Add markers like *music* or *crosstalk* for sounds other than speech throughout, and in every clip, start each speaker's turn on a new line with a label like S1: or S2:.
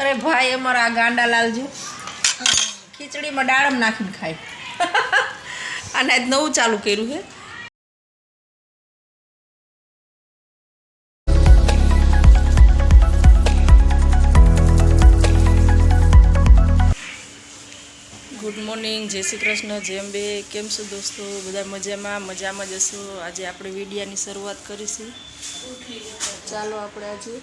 S1: અરે ભાઈ, અમારા આ ગાંડા લાલજો. ખીચડીમાં દાળમ નાખીને ખાય. અને આજ નવું ચાલુ કર્યું છે. ગુડ મોર્નિંગ જય શ્રી કૃષ્ણ જેમ બે કેમ છો દોસ્તો? બધા મજામાં? મજામાં જશો આજે આપણે વિડિયાની શરૂઆત કરીશું. ચાલો આપણે આજે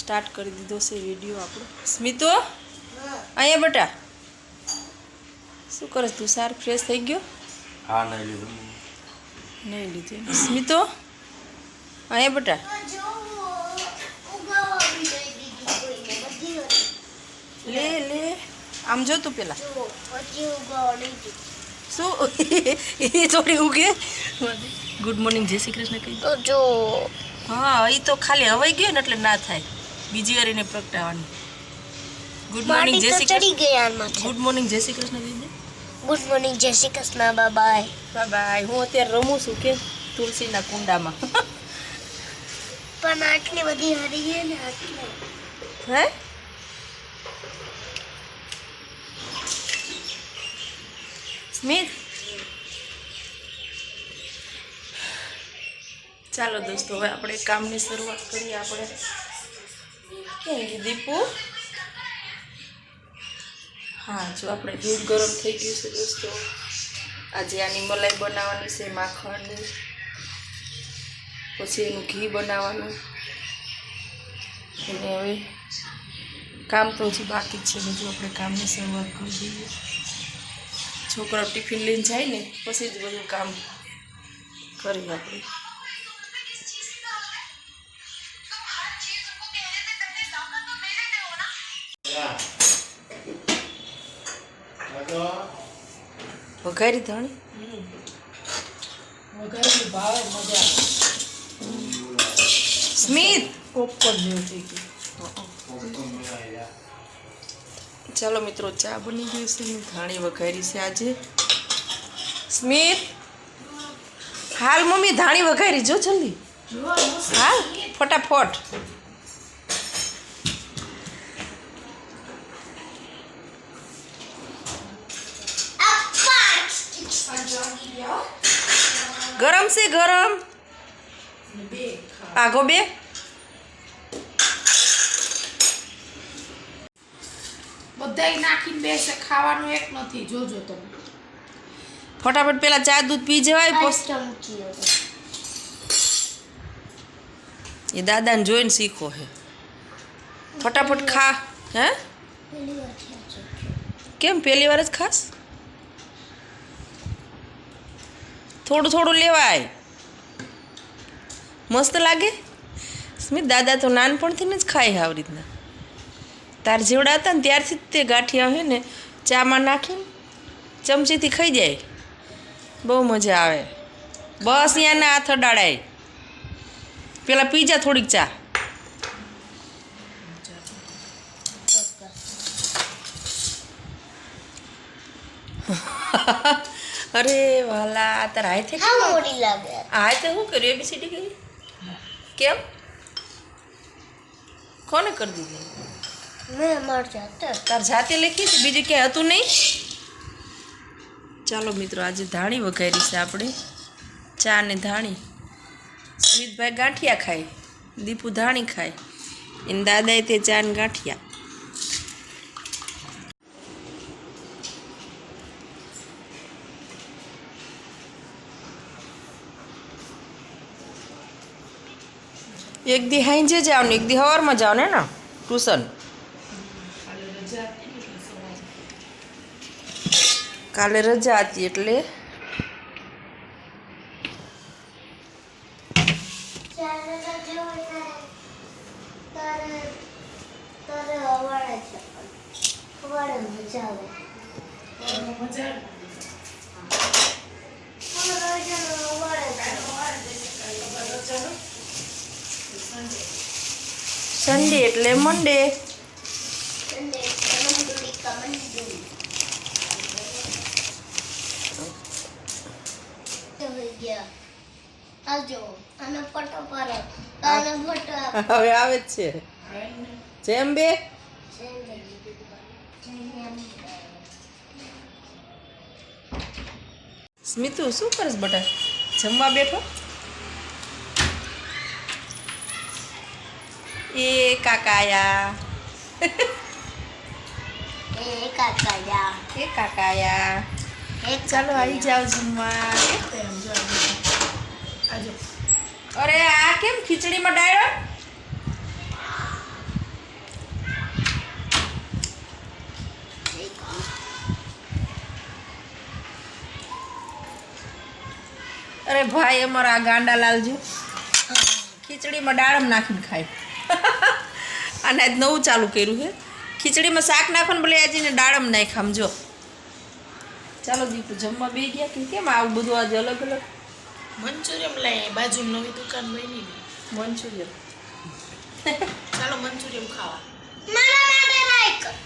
S1: સ્ટાર્ટ કરી દીધો છે વીડિયો આપણો. સ્મિતો અહીંયા બટા. શું કરે તું સાર ફ્રેશ થઈ ગયો?
S2: હા નહીં લીધું.
S1: નહીં લીધું સ્મિતો અહીંયા બટા. લે લે. આમ જો તું પેલા. શું? *laughs* એ થોડી ઉગે. ગુડ મોર્નિંગ જય શ્રી કૃષ્ણ કહી
S3: તો જો.
S1: હા એ તો ખાલી હવાઈ ગયો ને એટલે ના થાય. બીજી વાર એને પ્રગટાવવાની. ગુડ મોર્નિંગ જય શ્રી કૃષ્ણ. ગુડ મોર્નિંગ જય શ્રી કૃષ્ણ દીદી.
S3: ગુડ મોર્નિંગ જય Shri Krishna bye bye
S1: bye bye હું અત્યારે રમું છું કે તુલસીના કુંડામાં.
S3: પણ આટલી બધી હરી છે ને આટલી.
S1: હે? સ્મિત? ચાલો દોસ્તો હવે આપણે કામની શરૂઆત કરીએ આપણે. દીપુ? હા, જો આપણે દૂધ ગરમ થઈ ગયું છે દોસ્તો. આજે આની મલાઈ બનાવવાની છે, માખણની. પછી એનું ઘી બનાવવાનું. અને હવે કામ તો હજી બાકી જ છે બધું આપણે કામની શરૂઆત કરી દઈએ. છોકરાઓ ટિફિન લઈને જાય ને, પછી જ બધું કામ કરીએ આપણે. વઘારી ધાણી? સ્મિત? ચાલો મિત્રો ચા બની ગઈ છે. ધાણી વઘારી છે આજે. સ્મિત? હાલ મમ્મી ધાણી વઘારી જો જલ્દી. હાલ ફટાફટ. ગરમ છે ગરમ. આગો બે.
S4: બધાય નાખીને બેસે ખાવાનું એક નથી જોજો તમે.
S1: ફટાફટ પેલા ચા દૂધ પી જવાય એ દાદાને જોઈને શીખો હે. ફટાફટ ખા હે? કેમ પહેલી વાર જ ખાસ? થોડું થોડું લેવાય. મસ્ત લાગે? સ્મિત દાદા તો નાનપણથી જ ખાય આવી રીતના. તાર જેવડા હતા ને ત્યારથી જ તે ગાંઠિયા હોય ને, ચામાં નાખીને ચમચીથી ખાઈ જાય. બહુ મજા આવે. બસ ત્યાંના હાથ અડાડાય પેલા પીજા થોડીક ચા. અરે વાલા આ તારા હાથે
S3: હા મોડી લાગે.
S1: આ હાથે શું કર્યું એબીસીડી કરી કેમ? કોને કરી દીધી?
S3: મેં માર જાતે.
S1: તાર જાતે લખી હતી બીજું ક્યાંય હતું નહીં? ચાલો મિત્રો આજે ધાણી વઘારી છે આપણે. ચા ને ધાણી. સુમિતભાઈ ગાંઠિયા ખાય દીપુ ધાણી ખાય. એને દાદાએ તે ચા ને ગાંઠિયા. એક દી હાંજે જાવ ને એક દી હવારમાં જાવ ને ને ટ્યુશન કાલે રજા હતી એટલે
S3: તારે તારે અવાડે છે અવાડે મજા આવે
S1: સન્ડે એટલે મંડે હવે આવે જ છે. જેમ બે? સ્મિતુ, શું કરસ બટા? જમવા બેઠો? એ કાકાયા.
S3: એ કાકાયા.
S1: એ કાકાયા. ચાલો આવી જાઓ જમવા. અરે આ કેમ ખીચડીમાં ડાળ્યો અરે ભાઈ અમારા આ ગાંડા લાલજી. ખીચડીમાં ડાળમ નાખીને ખાય. *laughs* અને આજ નવું ચાલુ કર્યું છે. ખીચડીમાં શાક નાખવાનું બોલે આજે દાળમ નાખ જો ચાલો દીપુ જમવા બે ગયા કે કેમ આવું બધું આજે અલગ અલગ?
S4: મંચુરિયમ લઈ બાજુ નવી દુકાન બની
S1: મંચુરિયમ.
S4: ચાલો મંચુરિયમ ખાવા.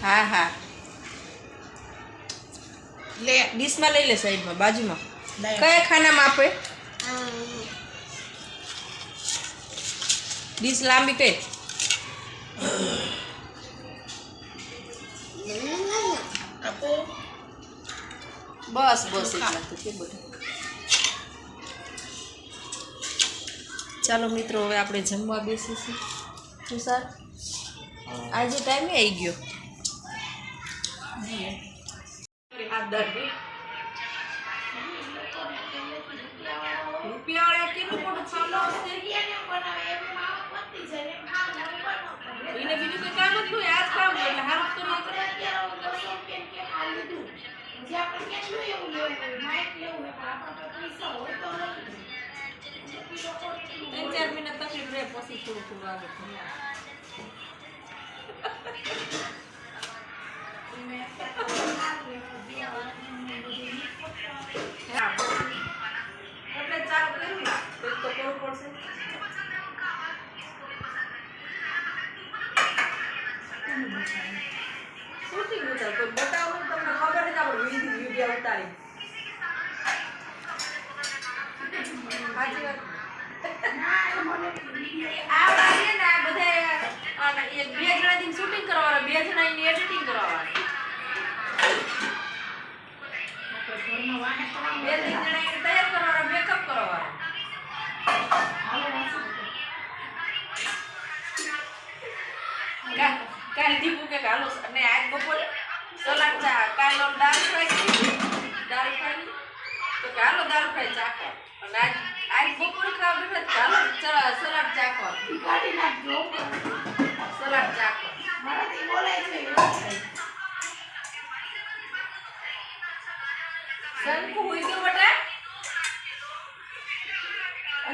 S1: હા હા.
S4: લે.
S1: ડીશમાં લઈ લે સાઈડમાં બાજુમાં. કયા ખાનામાં આપે? ડીશ લાંબી કઈ? બસ બસ ચાલો મિત્રો હવે આપણે જમવા બેસીશું. સર આજે ટાઈમે આવી ગયો. એને બીજું કંઈ કામ જ નહીં આ જ કામ હોય એટલે હારું જ કરવું પડે. ત્રણ ચાર મહિના તકલીફ રહે પછી થોડું થોડું આવે હા,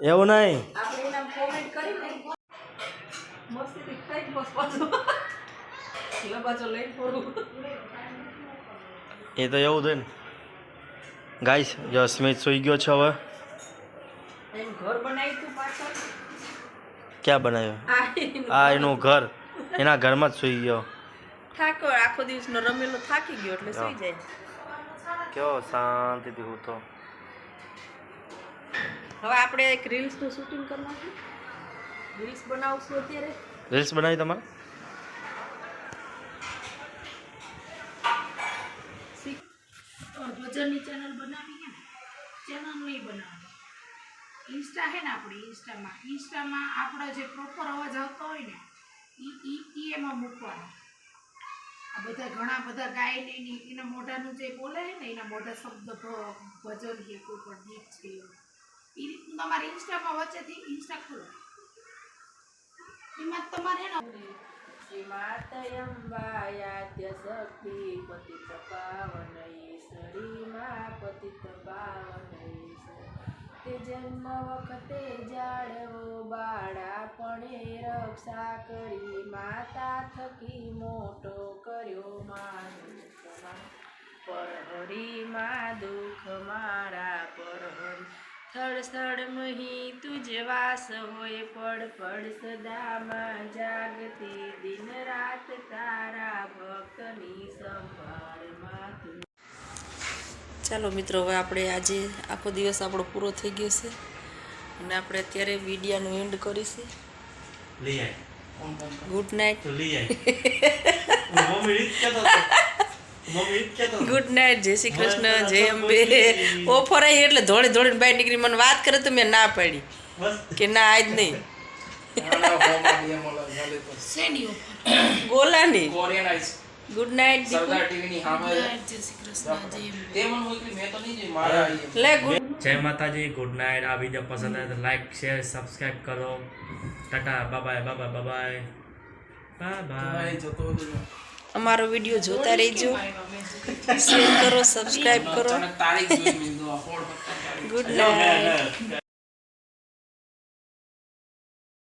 S1: લઈને નહીં
S2: એ તો એવું છે ને. ગાઈસ જો સ્મિત સુઈ ગયો છે હવે. ક્યાં બનાવ્યું?
S1: આ એનું
S2: ઘર. એના ઘરમાં જ સુઈ ગયો.
S1: થાકો આખો દિવસનો રમેલો થાકી ગયો એટલે સુઈ જાય.
S2: કેવો શાંતિથી હું તો.
S1: હવે આપણે એક રીલ્સનું શૂટિંગ કરવાનું રીલ્સ બનાવશું અત્યારે.
S2: રીલ્સ બનાવી તમારે?
S4: ભજનની ચેનલ બનાવી છે ને ચેનલ નહીં બનાવવાની. ઇન્સ્ટા હે ને આપણી ઇન્સ્ટામાં ઇન્સ્ટામાં આપણો જે પ્રોપર અવાજ આવતો હોય ને ઈ ઈ ઈ એમાં મૂકવાનો. આ બધા ઘણા બધા ગાય ને એની મોઢાનું જે બોલે છે ને એના મોઢા શબ્દ ભ- ભજન કે કોઈ પણ ગીત છે. એ રીતનું તમારે ઇન્સ્ટામાં વચ્ચેથી ઇન્સ્ટા ખોલો. એમાં તમારે હે ને
S1: શ્રી માતયંબાયાદ્ય શક્તિ પતિત પાવન ઈશ્વરી મા પતિત પાવન તે જન્મ વખતે જાળવો બાળાપણે રક્ષા કરી. માતા થકી મોટો કર્યો માં દુઃખમાં પરહરી માં દુઃખ મારા પરહરી સ્થળ સ્થળ મહી તુજ વાસ હોય પડ પડ સદામાં જાગતી દિન રાત તારા ભક્તની સંભાળમાં તું. ચાલો મિત્રો હવે આપણે આજે આખો દિવસ આપણો પૂરો થઈ ગયો છે અને આપણે અત્યારે વિડિયાનું એન્ડ કરીશું. ગુડ નાઇટ *laughs* ગુડ નાઇટ જય શ્રી કૃષ્ણ જય અંબે. ઓફર આવી એટલે ધોળી ધોળીને બહાર નીકળી. મને વાત કરે તો મેં ના પાડી.
S2: બસ.
S1: કે ના આજ નહીં.
S4: શેની ઉપર?
S1: ગોલાની.
S5: કોરિયન આઈસ
S1: ગુડ નાઇટ
S5: સરદાર ટીવીની સામે
S4: જય શ્રી કૃષ્ણ જય અંબે.
S5: તે મને મોકલી મેં તો નહીં જોઈ મારા આઈ
S1: લે ગુડ
S2: જય માતાજી ગુડ નાઇટ આ વીડિયો પસંદ આવે તો લાઈક શેર સબસ્ક્રાઈબ કરો. Tata bye bye bye bye bye bye bye bye
S1: અમારો વીડિયો જોતા રહેજો. શેર કરો સબસ્ક્રાઈબ કરો. Good night